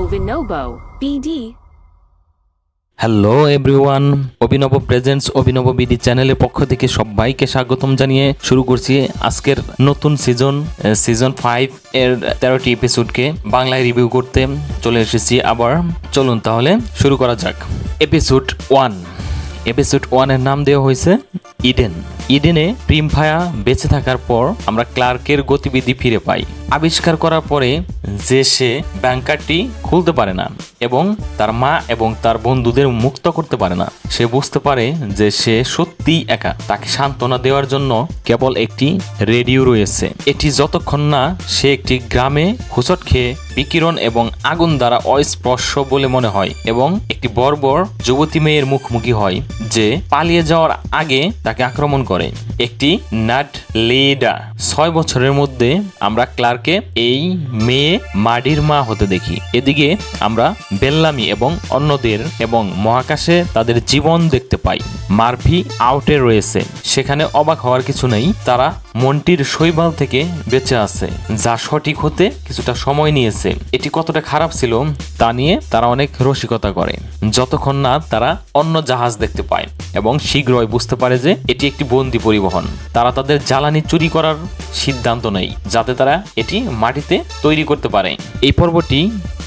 Ovinobo, BD, hello everyone Abhinaba presents Abhinaba BD চ্যানেলের পক্ষ থেকে সবাইকে স্বাগতম জানিয়ে শুরু করছি আজকের নতুন সিজন সিজন ফাইভ এর তেরোটি এপিসোডকে বাংলায় রিভিউ করতে চলে এসেছি আবার। চলুন তাহলে শুরু করা যাক। এপিসোড ওয়ান এপিসোড ওয়ানের নাম দেওয়া হয়েছে ইডেন। ইডেনে প্রিম ভায়া বেঁচে থাকার পর আমরা ক্লার্কের গতিবিধি ফিরে পাই। আবিষ্কার করার পরে যে সে ব্যাংকারটি খুলতে পারে না এবং তার মা এবং তার বন্ধুদের মুক্ত করতে পারে না, সে বুঝতে পারে যে সে সত্যিই একা। তাকে সান্ত্বনা দেওয়ার জন্য কেবল একটি রেডিও রয়েছে। এটি যতক্ষণ না সে একটি গ্রামে হুচট খেয়ে বিকিরণ এবং আগুন দ্বারা অস্পর্শ বলে মনে হয় এবং একটি বর্বর যুবতী মেয়ের মুখোমুখি হয় যে পালিয়ে যাওয়ার আগে তাকে আক্রমণ করে। একটি নাট লেডা। ছয় বছরের মধ্যে আমরা ক্লার্কে এই মেয়ে মাডির মা হতে দেখি। এদিকে আমরা বেল্লামি এবং অন্যদের এবং মহাকাশে তাদের জীবন দেখতে পাই। মার্ভি আউটে রয়েছে। সেখানে অবাক হওয়ার কিছু নেই। তারা মন্টির শৈবাল থেকে বেঁচে আছে, যা সঠিক হতে কিছুটা সময় নিয়েছে। এটি কতটা খারাপ ছিল তা নিয়ে তারা অনেক রসিকতা করে। যতক্ষণ না তারা অন্য জাহাজ দেখতে পায় এবং শীঘ্রই বুঝতে পারে যে এটি একটি বন্দি পরিবহন। তারা তাদের জ্বালানি চুরি করার সিদ্ধান্ত নেয়, যাতে তারা এটি মাটিতে তৈরি করতে পারে। এই পর্বটি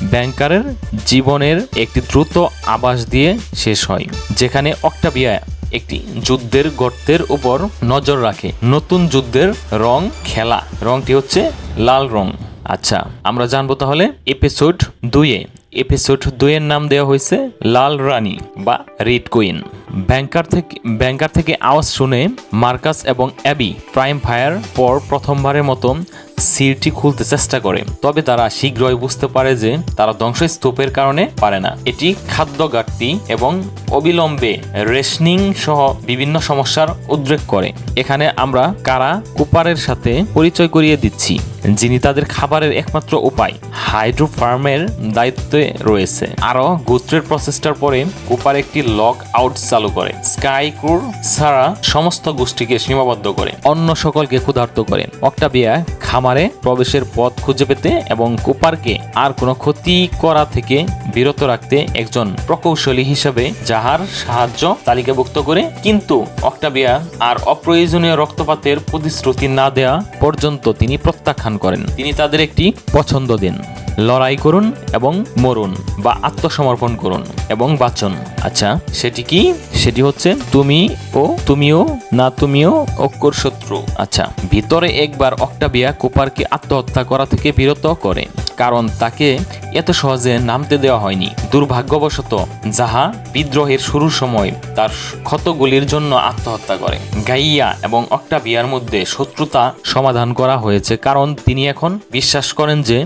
ব্যাংকারের জীবনের একটি দ্রুত আবাস দিয়ে শেষ হয়, যেখানে অক্টাবিয়া একটি যুদ্ধের গর্তের উপর নজর রাখে। নতুন যুদ্ধের রং খেলা। রংটি হচ্ছে লাল রং। আচ্ছা আমরা জানব তাহলে এপিসোড দুইয়ে। এপিসোড দুইয়ের নাম দেওয়া হয়েছে লাল রানী বা রেড কুইন ব্যাংকার থেকে ব্যাংকার থেকে আওয়াজ শুনে মার্কাস এবং অ্যাবি প্রাইম ফায়ার পর প্রথমবারের মতো সিলটি খুলতে চেষ্টা করে। তবে তারা শীঘ্রই বুঝতে পারে যে তারা ধ্বংসস্তূপের কারণে পারে না। এটি খাদ্য ঘাটতি এবং অবিলম্বে রেশনিং সহ বিভিন্ন সমস্যার উদ্রেক করে। এখানে আমরা কারা কুপারের সাথে পরিচয় করিয়ে দিচ্ছি, যিনি তাদের খাবারের একমাত্র উপায়, হাইড্রো ফার্মের দায়িত্বে রয়েছে। আরও গোত্রের প্রচেষ্টার পরে কুপার একটি লক আউট চালু করে। স্কাই ক্রুর ছাড়া সমস্ত গোষ্ঠীকে সীমাবদ্ধ করে, অন্য সকলকে ক্ষুধার্ত করে। অক্টাবিয়া খামারে প্রবেশের পথ খুঁজে পেতে এবং কুপারকে আর কোনো ক্ষতি করা থেকে বিরত রাখতে একজন প্রকৌশলী হিসেবে যাহার সাহায্য তালিকাভুক্ত করে, কিন্তু অক্টাবিয়া আর অপ্রয়োজনীয় রক্তপাতের প্রতিশ্রুতি না দেয়া পর্যন্ত তিনি প্রত্যাখ্যান করেন। তিনি তাদের একটি পছন্দ দেন। লড়াই করুন এবং মরুন বা আত্মসমর্পণ করুন এবং বাঁচুন। আচ্ছা সেটি কি? সেটি হচ্ছে তুমি ও তুমিও না তুমিও অক্ষর শত্রু। আচ্ছা ভিতরে একবার অক্টাবিয়া কুপারকে আত্মহত্যা করা থেকে বিরত করে, কারণ তাকে এত সহজে নামতে দেওয়া হয়নি। দুর্ভাগ্যবশত, যাহা বিদ্রোহের শুরুর সময় তার ক্ষতগুলির জন্য আত্মহত্যা করে, গাইয়া এবং অক্টাবিয়ার মধ্যে শত্রুতা সমাধান করা হয়েছে, কারণ তিনি এখন বিশ্বাস করেন যে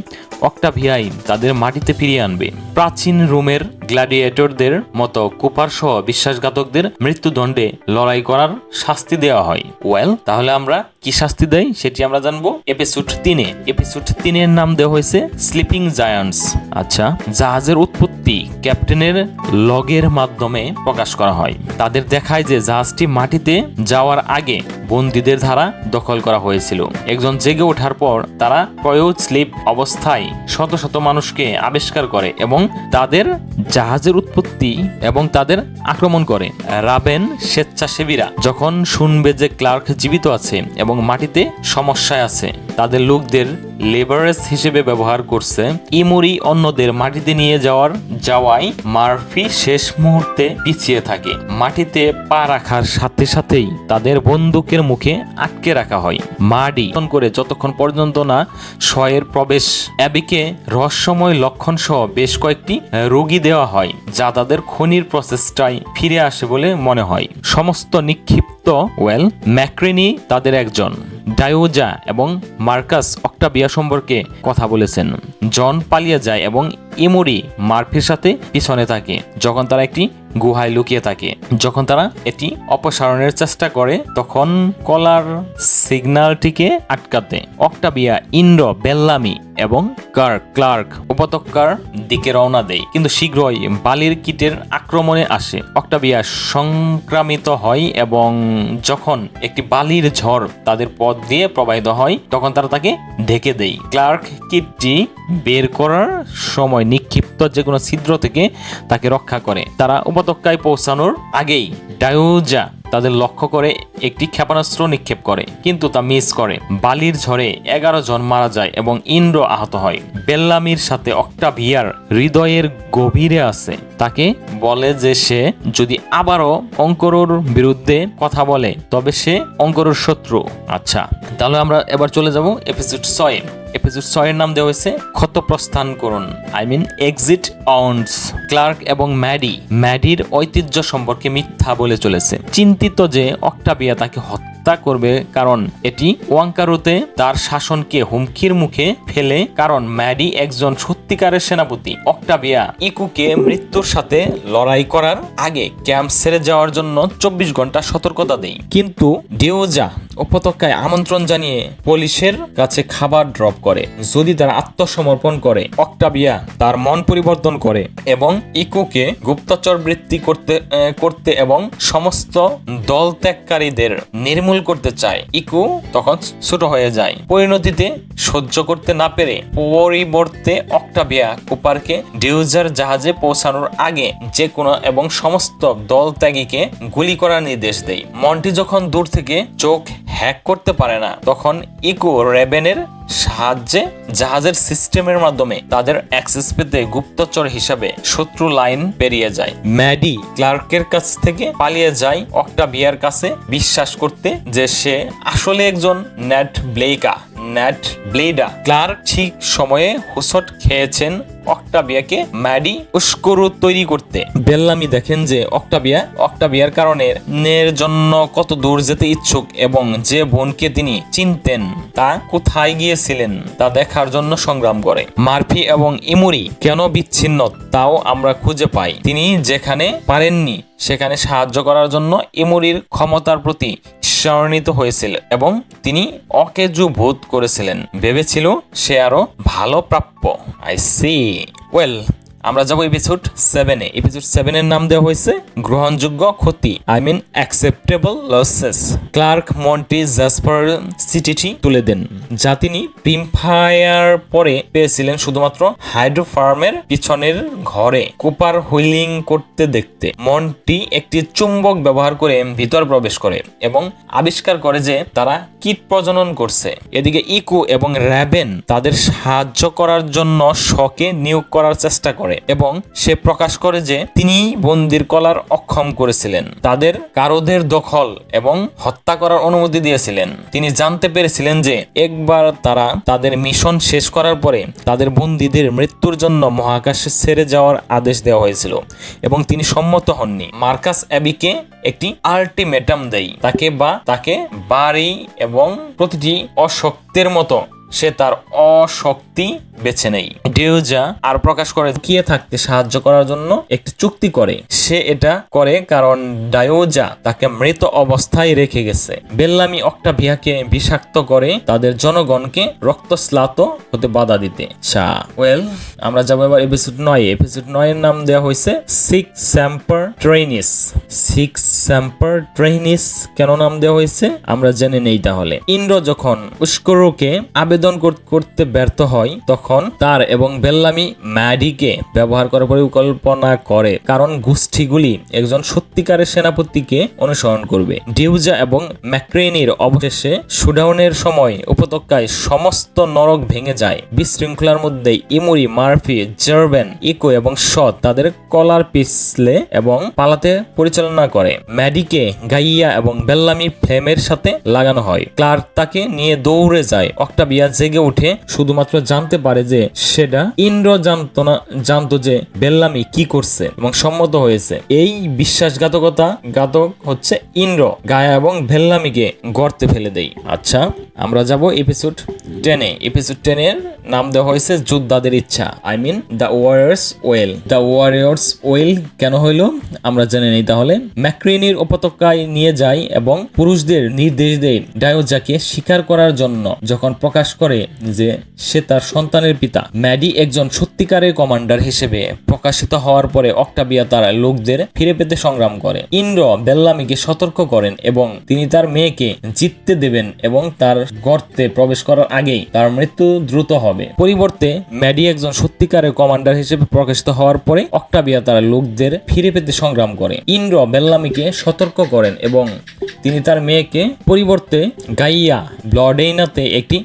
অক্টাভিয়াই তাদের মাটিতে ফিরিয়ে আনবে। প্রাচীন রোমের গ্ল্যাডিয়েটরদের মতো কুপার সহ বিশ্বাসঘাতকদের মৃত্যুদণ্ডে লড়াই করার শাস্তি দেওয়া হয়। ওয়েল, তাহলে আমরা কি শাস্তি দেয় সেটি আমরা জানব এপিসোড তিনে। এপিসোড তিনের নাম দেওয়া হয়েছে স্লিপিং জায়ান্টস। আচ্ছা জাহাজের উৎপত্তি ক্যাপ্টেনের লগের মাধ্যমে প্রকাশ করা হয়। তাদের দেখায় যে জাহাজটি মাটিতে যাওয়ার আগে বন্দীদের দ্বারা দখল করা হয়েছিল। একজন জেগে ওঠার পর তারা ক্রয়ো স্লিপ অবস্থায় শত শত মানুষকে আবিষ্কার করে এবং তাদের জাহাজের উৎপত্তি এবং তাদের আক্রমণ করে। রাবেন স্বেচ্ছাসেবীরা যখন শুনবে যে ক্লার্ক জীবিত আছে এবং মাটিতে সমস্যায় আছে তাদের লোকদের লেবারেজ হিসেবে ব্যবহার করছে। ইমুরি অন্যদের মাটিতে নিয়ে যাওয়ার যাওয়ায় মারফি শেষ মুহূর্তে পিছিয়ে থাকে। মাটিতে পা রাখার সাথে সাথেই তাদের বন্দুকের মুখে আটকে রাখা হয়। মাডি করে যতক্ষণ পর্যন্ত না শয়ের প্রবেশ, অ্যাবিকে রহস্যময় লক্ষণ সহ বেশ কয়েকটি রোগী দেওয়া হয়, যা তাদের খনির প্রসেসটাই ফিরে আসে বলে মনে হয়। সমস্ত নিক্ষিপ্ত ওয়েল ম্যাক্রিনি তাদের একজন। ডায়োজা এবং মার্কাস অক্টাবিয়া সম্পর্কে কথা বলেছেন। জন পালিয়ে যায় এবং ইমোরি মার্ফির সাথে পিছনে থাকে। যখন তারা একটি গুহায় লুকিয়ে থাকে। যখন তারা এটি অপসারণের চেষ্টা করে, তখন কলার সিগন্যালটিকে আটকাতে অক্টাবিয়া ইন্দ্র, বেল্লামি এবং কার ক্লার্ক উপত্যকার দিকে রওনা দেয়। কিন্তু শীঘ্রই বালির কিটের আক্রমণে আসে। অক্টাবিয়া সংক্রামিত হয় এবং যখন একটি বালির ঝড় তাদের পথ দিয়ে প্রবাহিত হয়, তখন তারা তাকে ঢেকে দেয়। ক্লার্ক কিটটি বের করার সময় নিক্ষিপ্ত ভিতর যে কোনো ছিদ্র থেকে তাকে রক্ষা করে। তারা উপত্যকায় পৌঁছানোর আগেই ডায়োজা তাদের লক্ষ্য করে একটি ক্ষেপণাস্ত্র নিক্ষেপ করে, কিন্তু তা মিস করে। বালির ঝড়ে এগারো জন মারা যায় এবং ইন্দ্র আহত হয়। বেল্লামির সাথে অক্টাভিয়ার হৃদয়ের গভীরে আছে। তাকে বলে যে সে যদি আবারও অঙ্করোর বিরুদ্ধে কথা বলে, তবে সে অঙ্করোর শত্রু। আচ্ছা তাহলে আমরা এবার চলে যাব এপিসোড ছয় এপিসোড ছয়ের নাম দেওয়া হয়েছে ক্ষত প্রস্থান করুন। I mean exit Ons Clark এবং ম্যাডি ম্যাডির ঐতিহ্য সম্পর্কে মিথ্যা বলে চলেছে। চিন্তিত যে অক্টাবিয়া তাকে হত্যা করবে, কারণ এটি ওয়াঙ্কারুতে তার শাসনকে হুমকির মুখে ফেলে, কারণ ম্যাডি একজন সত্যিকারের সেনাপতি। অক্টাবিয়া ইকুকে মৃত্যুর সাথে লড়াই করার আগে ক্যাম্প ছেড়ে যাওয়ার জন্য চব্বিশ ঘণ্টা সতর্কতা দেয়। কিন্তু ডিওজা উপত্যকায় আমন্ত্রণ জানিয়ে পুলিশের কাছে খাবার ড্রপ করে। যদি তারা আত্মসমর্পণ করে অক্টাবিয়া তার মন পরিবর্তন করে এবং ইকুকে গুপ্তচর বৃত্তি করতে করতে এবং সমস্ত দল ত্যাগকারীদের নির্মূল করতে চায়, ইকু তখন ছোট হয়ে যায়। পরিণতিতে সহ্য করতে না পেরে পরিবর্তে অক্টাবিয়া কুপারকে ডিউজার জাহাজে পৌঁছানোর আগে যে কোনো এবং সমস্ত দল ত্যাগীকে গুলি করার নির্দেশ দেয়। মন্টি যখন দূর থেকে চোখ হ্যাক করতে পারে না। তখন ইকো রেবেনের সাহায্যে জাহাজের সিস্টেমের মাধ্যমে তাদের অ্যাক্সেস পেতে গুপ্তচর হিসাবে শত্রু লাইন পেরিয়ে যায়। ম্যাডি ক্লার্কের কাছ থেকে পালিয়ে যায় অক্টাভিয়ার কাছে। বিশ্বাস করতে যে সে আসলে একজন ন্যাট ব্লেকা ন্যাট ব্লেডা ক্লার্ক ঠিক সময়ে হুসট খেয়েছেন অক্টাবিয়াকে ম্যাডি উস্করু তৈরি করতে। বেল্লামি দেখেন যে অক্টাবিয়া অক্টাবিয়ার কারণে নের জন্য কত দূর যেতে ইচ্ছুক এবং যে বোনকে তিনি চিনতেন তা কোথায় গিয়েছিলেন তা দেখার জন্য সংগ্রাম করে। মার্ফি এবং ইমুরি কেন বিচ্ছিন্ন তাও আমরা খুঁজে পাই। তিনি যেখানে পারেননি, সেখানে সাহায্য করার জন্য ইমুরির ক্ষমতার প্রতি ঈশ্বরান্বিত হয়েছিল এবং তিনি অকেজু বোধ করেছিলেন। ভেবেছিল সে আরও ভালো প্রাপ্য। আই সি ওয়েল আমরা যাব এপিসোড সেভেনে এপিসোড সেভেনের নাম দেওয়া হয়েছে, গ্রহণযোগ্য ক্ষতি। I mean acceptable losses Clarke Monty Jasper সিটিটি তুলে দেন। যা তিনি প্রিমফায়ার পরে পেয়েছিলেন শুধুমাত্র হাইড্রো ফার্মের পিছনের ঘরে, কুপার হুইলিং করতে দেখতে। মন্টি একটি চুম্বক ব্যবহার করে ভিতর প্রবেশ করে এবং আবিষ্কার করে যে তারা কীট প্রজনন করছে। এদিকে ইকু এবং র্যাবেন তাদের সাহায্য করার জন্য শকে নিয়োগ করার চেষ্টা করে এবং সে প্রকাশ করে যে তিনি বন্দির কলার অক্ষম করেছিলেন। তাদের কারোদের দখল এবং হত্যা করার অনুমতি দিয়েছিলেন। তিনি জানতে পেরেছিলেন যে একবার তারা তাদের মিশন শেষ করার পরে তাদের বন্দীদের মৃত্যুর জন্য মহাকাশে ছেড়ে যাওয়ার আদেশ দেওয়া হয়েছিল এবং তিনি সম্মত হননি। মার্কাস অ্যাবিকে একটি আল্টিমেটাম দেয় তাকে বা তাকে বাড়ি এবং প্রতিটি অশক্তের মতো সে তার অশক্তি বেছে নেই। ডিউজা আর প্রকাশ করে কিয়ে থাকতে সাহায্য করার জন্য একটি চুক্তি করে। সে এটা করে কারণ ডায়োজা তাকে মৃত অবস্থায় রেখে গেছে। বেল্লামি অক্টাভিয়াকে বিষাক্ত করে তাদের জনগণকে রক্তস্লাত হতে বাধা দিতে। আচ্ছা ওয়েল আমরা যাব এবার এপিসোড নয়। এপিসোড নয়ের নাম দেওয়া হয়েছে সিক্স স্যাম্পার ট্রেনিস সিক্স স্যাম্পার ট্রেনিস কেন নাম দেওয়া হয়েছে? আমরা জেনে নেই তাহলে। ইন্দ্র যখন উস্করোকে আবেদন কর- করতে ব্যর্থ হয়, তখন তার এবং বেল্লামি ম্যাডিকে ব্যবহার করার পরিকল্পনা করে, কারণ গোষ্ঠীগুলি একজন সত্যিকারের সেনাপতিকে অনুসরণ করবে। ডিউজা এবং ম্যাক্রেনির অবশেষে শুডাউনের সময় উপত্যকায় সমস্ত নরক ভেঙে যায়। বিশৃঙ্খলার মধ্যে ইমুরি, মার্ফি, জার্বেন, ইকো এবং শট তাদের কলার পিছলে এবং পালাতে পরিচালনা করে। ম্যাডিকে গাইয়া এবং বেল্লামি ফ্লেমের সাথে লাগানো হয়। ক্লার্ক তাকে নিয়ে দৌড়ে যায়। অক্টাবিয়া জেগে উঠে শুধুমাত্র জানতে পারে যে সেটা ইন্দ্র জানতো না, জানতো যে বেল্লামি কি করছে এবং সম্মত হয়েছে। এই বিশ্বাসঘাতকতা ঘাতক হচ্ছে ইন্দ্র, গায়া এবং বেল্লামিকে গর্তে ফেলে দেয় আচ্ছা আমরা যাব এপিসোড টেনে এপিসোড টেনের নাম দেওয়া হয়েছে যোদ্ধাদের ইচ্ছা। I mean the warriors will the warriors will কেন হইল? আমরা জেনে নেই তাহলে। ম্যাক্রিনির উপত্যকায় নিয়ে যায় এবং পুরুষদের নির্দেশ দেয় ডায়োজাকে স্বীকার করার জন্য। যখন প্রকাশ করে যে সে তার সন্তানের পিতা। ম্যাডি একজন সত্যিকারের কমান্ডার হিসেবে প্রকাশিত হওয়ার পরে অক্টাবিয়া তার লোকদের ফিরে পেতে সংগ্রাম করে। ইন্দ্র বেল্লামিকে সতর্ক করেন এবং তিনি তার মেয়েকে জিততে দেবেন এবং তার গর্তে প্রবেশ করার আগেই তার মৃত্যু দ্রুত হবে। পরিবর্তে ম্যাডি একজন সত্যিকারের কমান্ডার হিসেবে প্রকাশিত হওয়ার পরে অক্টাবিয়া তার লোকদের ফিরে পেতে সংগ্রাম করে। ইন্দ্র বেল্লামিকে সতর্ক করেন এবং তিনি তার মেয়েকে পরিবর্তে গাইয়া ব্লডেইনাতে একটি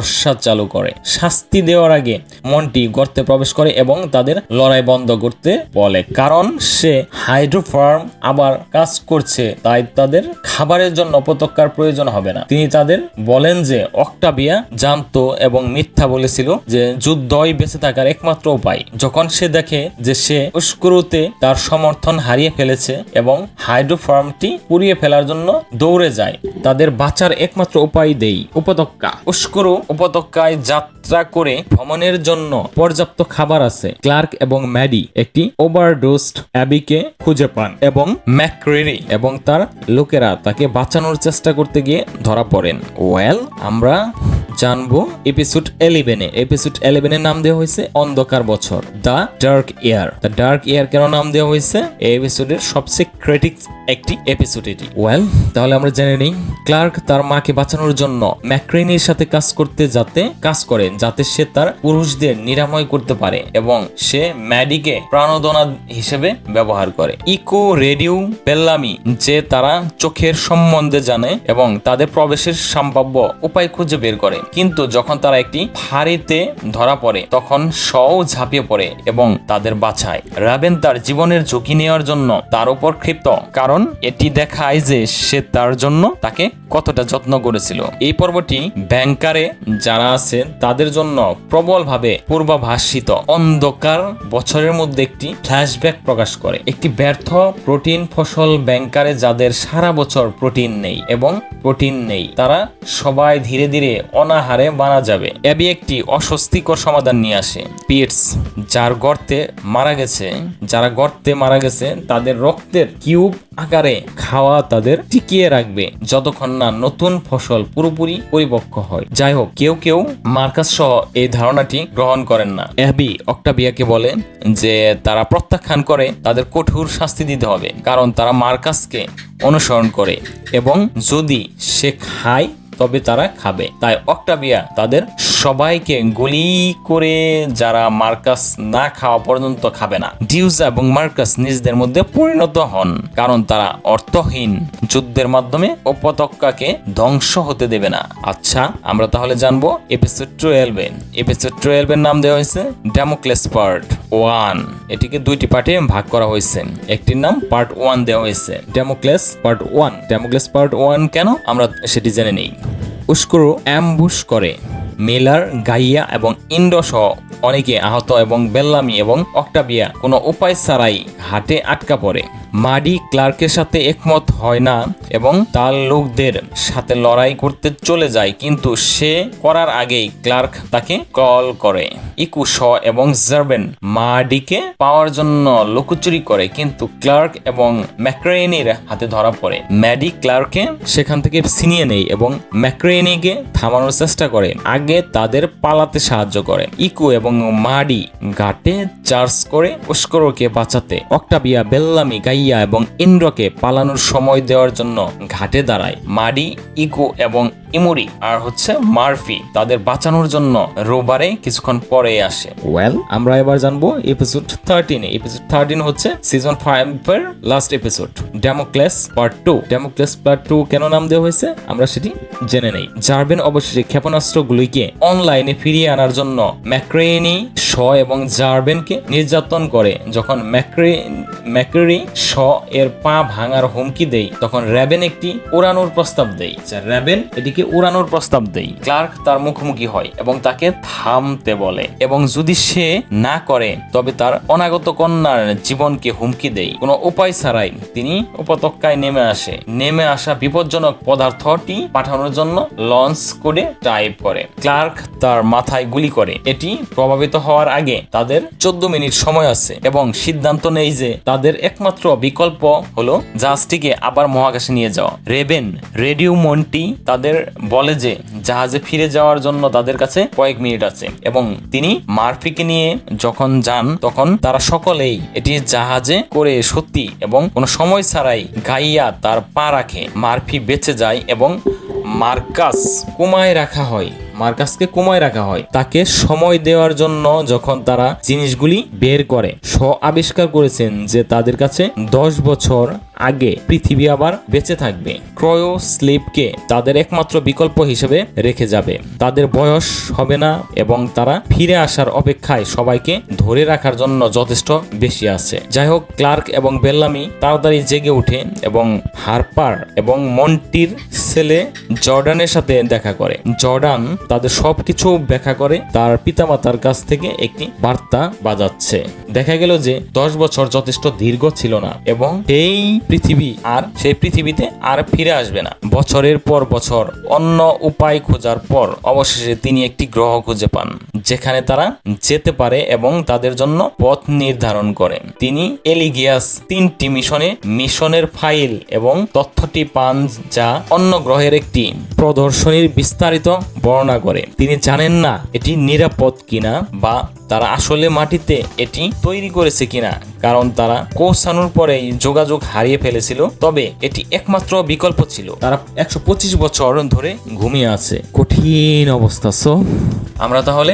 বর্ষা চালু করে। শাস্তি দেওয়ার আগে মন্টি গর্তে প্রবেশ করে এবং তাদের লড়াই বন্ধ করতে বলে। কারণ সে হাইড্রোফার্ম আবার কাজ করছে, তাই তাদের খাবারের জন্য উপত্যকার প্রয়োজন হবে না। তিনি তাদের বলেন যে অক্টাবিয়া জানতো এবং মিথ্যা বলেছিল যে, যুদ্ধই বেঁচে থাকার একমাত্র উপায়। যখন সে দেখে যে সে উস্কুরুতে তার সমর্থন হারিয়ে ফেলেছে এবং হাইড্রোফার্মটি পুড়িয়ে ফেলার জন্য দৌড়ে যায়, তাদের বাঁচার একমাত্র উপায় দেই। উপত্যকা। উস্কুরু উপত্যকায় যাত্রা করে ভ্রমণের জন্য পর্যাপ্ত খাবার আছে। ক্লার্ক এবং ম্যাডি একটি ওভারডোস্ট অ্যাবিকে খুঁজে পান এবং ম্যাক্রেরি এবং তার লোকেরা তাকে বাঁচানোর চেষ্টা করতে গিয়ে ধরা পড়েন। ওয়েল, আমরা জানব এপিসোড এলিভেনে। এপিসোড এলিভেনের নাম দেওয়া হয়েছে অন্ধকার বছর, the dark year. The dark year কেন নাম দেওয়া হয়েছে? এই এপিসোডের সবচেয়ে ক্রিটিক একটি এপিসোড এটি। ওয়েল তাহলে আমরা জেনে নিই, ক্লার্ক তার মাকে বাঁচানোর জন্য ম্যাক্রেনির সাথে কাজ করতে যাতে, কাজ করে যাতে সে তার পুরুষদের নিরাময় করতে পারে এবং সে ম্যাডিকে প্রাণোদনা হিসেবে ব্যবহার করে। ইকো রেডিও পেল্লামি, যে তারা চোখের সম্বন্ধে জানে এবং তাদের প্রবেশের সম্ভাব্য উপায় খুঁজে বের করে। কিন্তু যখন তারা একটি ফাঁড়িতে ধরা পড়ে, তখন সও ঝাঁপিয়ে পড়ে এবং তাদের বাঁচায়। রাবেন তার জীবনের ঝুঁকি নেওয়ার জন্য তার উপর ক্ষিপ্ত, কারণ এটি দেখায় যে সে তার জন্য তাকে কতটা যত্ন করেছিল। এই পর্বটি ব্যাংকারে যারা আছে, তাদের জন্য প্রবলভাবে পূর্বাভাসিত। অন্ধকার বছরের মধ্যে একটি ফ্ল্যাশব্যাক প্রকাশ করে। একটি ব্যর্থ প্রোটিন ফসল ব্যাংকারে যাদের সারা বছর প্রোটিন নেই এবং প্রোটিন নেই, তারা সবাই ধীরে ধীরে অনাহারে মারা যাবে। এবি একটি অস্বস্তিকর সমাধান নিয়ে আসে। পিটস, যার গর্তে মারা গেছে, যারা গর্তে মারা গেছে, তাদের রক্তের কিউব আকারে খাওয়া তাদের টিকিয়ে রাখবে। যতক্ষণ না নতুন ফসল পুরোপুরি পরিপক্ক হয়। যাই হোক, কেউ কেউ মার্কাস সহ এই ধারণাটি গ্রহণ করেন না। অ্যাবি অক্টাবিয়াকে বলে যে, তারা প্রত্যাখ্যান করে তাদের কঠোর শাস্তি দিতে হবে, কারণ তারা মার্কাসকে অনুসরণ করে এবং যদি সে খায়, তবে তারা খাবে। তাই অক্টাবিয়া তাদের সবাইকে গুলি করে যারা মার্কাস না খাওয়া পর্যন্ত খাবে না। ডিউজা এবং মার্কাস নিজেদের মধ্যে পরিণত হন, কারণ তারা অর্থহীন। যুদ্ধের মাধ্যমে উপত্যকাকে ধ্বংস হতে দেবে না। আচ্ছা আমরা তাহলে জানব এপিসোড টুয়েলভে এপিসোড টুয়েলভের নাম দেওয়া হয়েছে ডেমোক্লেস পার্ট ওয়ান এটিকে দুইটি পার্টে ভাগ করা হয়েছে। একটির নাম পার্ট ওয়ান দেওয়া হয়েছে। Damocles part one Damocles part one কেন? আমরা সেটি জেনে নেই। উস্কুরু অ্যাম্বুশ করে। মেলার, গাইয়া এবং ইন্ডো সহ অনেকে আহত এবং বেল্লামি এবং অক্টাবিয়া কোনো উপায় ছাড়াই হাটে আটকা পড়ে। মাডি ক্লার্কের সাথে একমত হয় না এবং তার লোকদের সাথে লড়াই করতে চলে যায়, কিন্তু সে করার আগেই ক্লার্ক তাকে কল করে। ইকু শ এবং জার্বেন মাডিকে পাওয়ার জন্য লুকোচুরি করে, কিন্তু ক্লার্ক এবং ম্যাক্রেনির হাতে ধরা পড়ে। ম্যাডি ক্লার্ককে সেখান থেকে ছিনিয়ে নেয় এবং ম্যাক্রেনিকে থামানোর চেষ্টা করে, আগে তাদের পালাতে সাহায্য করে। ইকু এবং মাডি ঘাটে চার্জ করে উস্করোকে বাঁচাতে। অক্টাবিয়া বেল্লামি গাইয়া এবং ইন্দ্রকে পালানোর সময় দেওয়ার জন্য ঘাটে দাঁড়ায়। মাডি ইকু এবং ইমুরি আর হচ্ছে মার্ফি তাদের বাঁচানোর জন্য রোবারে কিছুক্ষণ পরে আসে। ওয়েল আমরা এবার জানব এপিসোড থার্টিন এপিসোড থার্টিন হচ্ছে সিজন ফাইভ এর last episode Damocles part two Damocles part two কেন নাম দেওয়া হয়েছে? আমরা সেটি জেনে নেই। জার্বেন অবশেষে ক্ষেপণাস্ত্রগুলিকে অনলাইনে ফিরিয়ে আনার জন্য ম্যাক্রেনি শ এবং জার্বেনকে নির্যাতন করে। যখন ম্যাক্রে ম্যাক্রেরি শ এর পা ভাঙার হুমকি দেয়, তখন র্যাবেন একটি উড়ানোর প্রস্তাব দেয়। র্যাবেন এটিকে উড়ানোর প্রস্তাব দেয়। ক্লার্ক তার মুখোমুখি হয় এবং তাকে থামতে বলে এবং যদি সে না করে, তবে তার অনাগত কন্যার জীবনকে হুমকি দেয়। কোনো উপায় ছাড়াই তিনি উপত্যকায় নেমে আসে। নেমে আসা বিপজ্জনক পদার্থটি পাঠানোর জন্য লঞ্চ করে টাইপ করে। ক্লার্ক তার মাথায় গুলি করে। এটি প্রভাবিত হওয়ার আগে তাদের চোদ্দ মিনিট সময় আছে এবং সিদ্ধান্ত নেই যে তাদের একমাত্র বিকল্প হলো জাহাজটিকে আবার মহাকাশে নিয়ে যাওয়া। রেবেন রেডিও মন্টি তাদের বলে যে জাহাজে ফিরে যাওয়ার জন্য তাদের কাছে কয়েক মিনিট আছে এবং তিনি মার্ফিকে নিয়ে যখন যান তখন তারা সকলেই এটি জাহাজে করে সত্যি এবং কোনো সময় ছাড়াই গাইয়া তার পা রাখে। মার্ফি বেঁচে যায় এবং মার্কাস কুমায় রাখা হয়। মার্কাসকে কমায় রাখা হয়। তাকে সময় দেওয়ার জন্য যখন তারা জিনিসগুলি বের করে স আবিষ্কার করেছেন যে তাদের কাছে দশ বছর আগে পৃথিবী আবার বেঁচে থাকবে। ক্রয়ো স্লিপকে তাদের একমাত্র বিকল্প হিসেবে রেখে যাবে। তাদের বয়স হবে না এবং তারা ফিরে আসার অপেক্ষায় সবাইকে ধরে রাখার জন্য যথেষ্ট বেশি আছে। যাই হোক ক্লার্ক এবং বেল্লামি তাড়াতাড়ি জেগে উঠে এবং হারপার এবং মন্টির ছেলে জর্ডানের সাথে দেখা করে। জর্ডান তাদের সবকিছু ব্যাখ্যা করে তার পিতামাতার কাছ থেকে একটি বার্তা বাজাচ্ছে। দেখা গেল যে দশ বছর যথেষ্ট দীর্ঘ ছিল না এবং এই পৃথিবী আর সেই পৃথিবীতে আর ফিরে আসবে না। বছরের পর বছর অন্য উপায় খোঁজার পর অবশেষে তিনি একটি গ্রহ খুঁজে পান, যেখানে তারা যেতে পারে এবং তাদের জন্য পথ নির্ধারণ করেন। তিনি এলিগিয়াস তিনটি মিশনে মিশনের ফাইল এবং তথ্যটি পান যা অন্য গ্রহের একটি প্রদর্শনীর বিস্তারিত বর্ণনা করে। তিনি জানেন না এটি নিরাপদ কিনা বা তারা আসলে মাটিতে এটি তৈরি করেছে কিনা, কারণ তারা কোসানোর পরেই যোগাযোগ হারিয়ে ফেলেছিল, তবে এটি একমাত্র বিকল্প ছিল। তারা একশো পঁচিশ বছর ধরে ঘুমিয়ে আছে। কঠিন অবস্থা সো আমরা তাহলে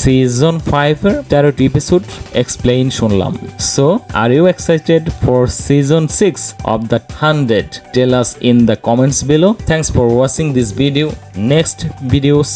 সিজন ফাইভের তেরোটি এপিসোড এক্সপ্লেইন শুনলাম। So are you excited for season six of the hundred tell in the comments below thanks for watching this video next videos